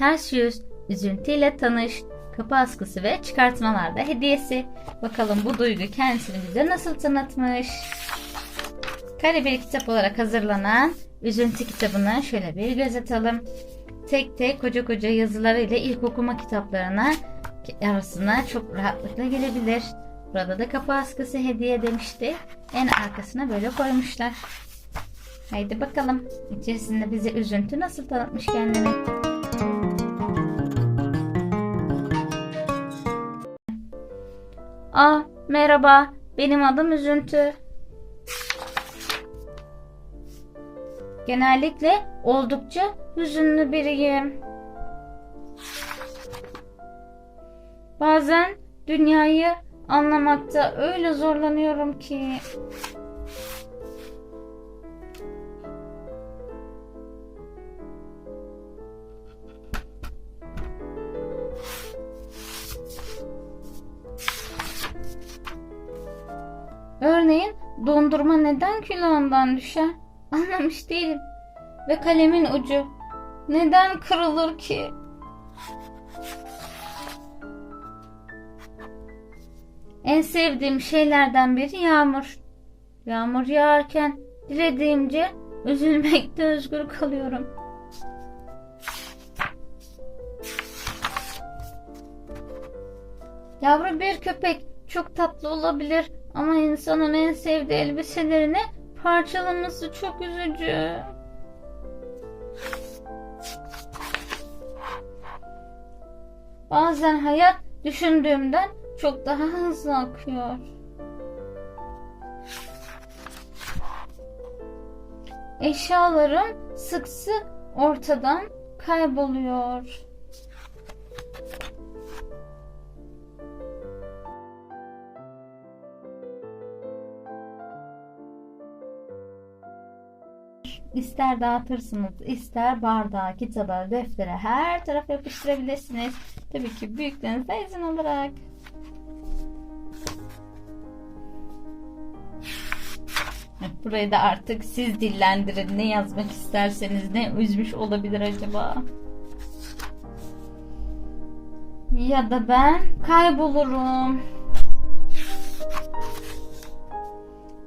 Ters yüz, üzüntüyle tanış, kapı askısı ve çıkartmalarda hediyesi. Bakalım bu duygu kendisini bize nasıl tanıtmış? Kare bir kitap olarak hazırlanan üzüntü kitabını şöyle bir göz atalım. Tek tek koca koca yazılarıyla ilk okuma kitaplarına arasına çok rahatlıkla gelebilir. Burada da kapı askısı hediye demişti. En arkasına böyle koymuşlar. Haydi bakalım. İçerisinde bize üzüntü nasıl tanıtmış kendini. Aa, merhaba. Benim adım Üzüntü. Genellikle oldukça hüzünlü biriyim. Bazen dünyayı anlamakta öyle zorlanıyorum ki. Örneğin dondurma neden külahından düşer? Anlamış değilim. Ve kalemin ucu neden kırılır ki? En sevdiğim şeylerden biri yağmur. Yağmur yağarken dilediğimce üzülmekte özgür kalıyorum. Yavru bir köpek çok tatlı olabilir ama insanın en sevdiği elbiselerini parçalaması çok üzücü. Bazen hayat düşündüğümden çok daha hızlı akıyor. Eşyalarım sık sık ortadan kayboluyor. İster dağıtırsınız, ister bardağa, kitaba, deftere, her tarafa yapıştırabilirsiniz. Tabii ki büyüklerinizden izin alarak. Burayı da artık siz dillendirin. Ne yazmak isterseniz, ne üzmüş olabilir acaba? Ya da ben kaybolurum.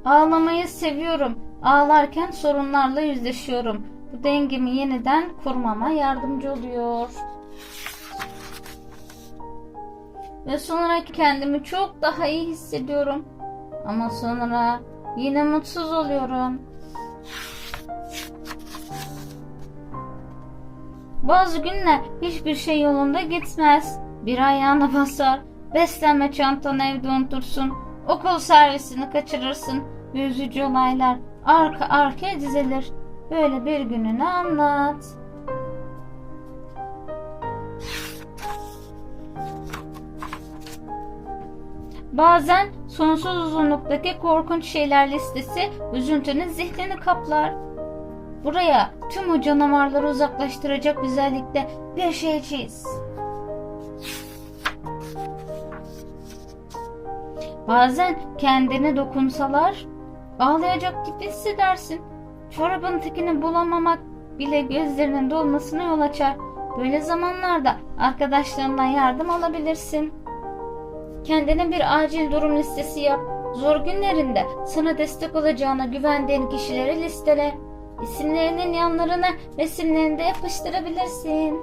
Ağlamayı seviyorum. Ağlarken sorunlarla yüzleşiyorum. Bu dengemi yeniden kurmama yardımcı oluyor. Ve sonra kendimi çok daha iyi hissediyorum. Ama sonra yine mutsuz oluyorum. Bazı günler hiçbir şey yolunda gitmez. Bir ayağına basar. Beslenme çantanı evde unutursun. Okul servisini kaçırırsın. Üzücü olaylar arka arkaya dizilir. Böyle bir gününü anlat. Bazen sonsuz uzunluktaki korkunç şeyler listesi üzüntünün zihnini kaplar. Buraya tüm o canavarları uzaklaştıracak güzellikte bir şey çiz. Bazen kendine dokunsalar ağlayacak gibi hissedersin. Çorabın tekini bulamamak bile gözlerinin dolmasına yol açar. Böyle zamanlarda arkadaşlarından yardım alabilirsin. Kendine bir acil durum listesi yap. Zor günlerinde sana destek olacağına güvendiğin kişileri listele. İsimlerinin yanlarına resimlerini de yapıştırabilirsin.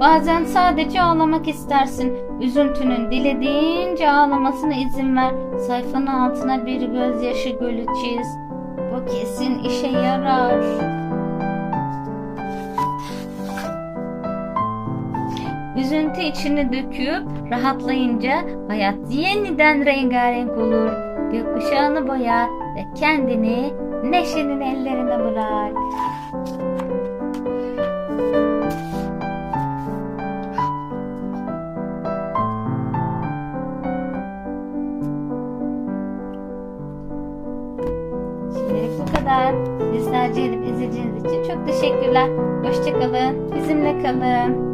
Bazen sadece ağlamak istersin. Üzüntünün dilediğince ağlamasına izin ver. Sayfanın altına bir gözyaşı gölü çiz. Bu kesin işe yarar. Üzüntü içini döküp rahatlayınca hayat yeniden rengarenk olur. Gökkuşağını boya ve kendini neşenin ellerine bırak. Kadar. Edip izlediğiniz için çok teşekkürler. Hoşçakalın. Bizimle kalın.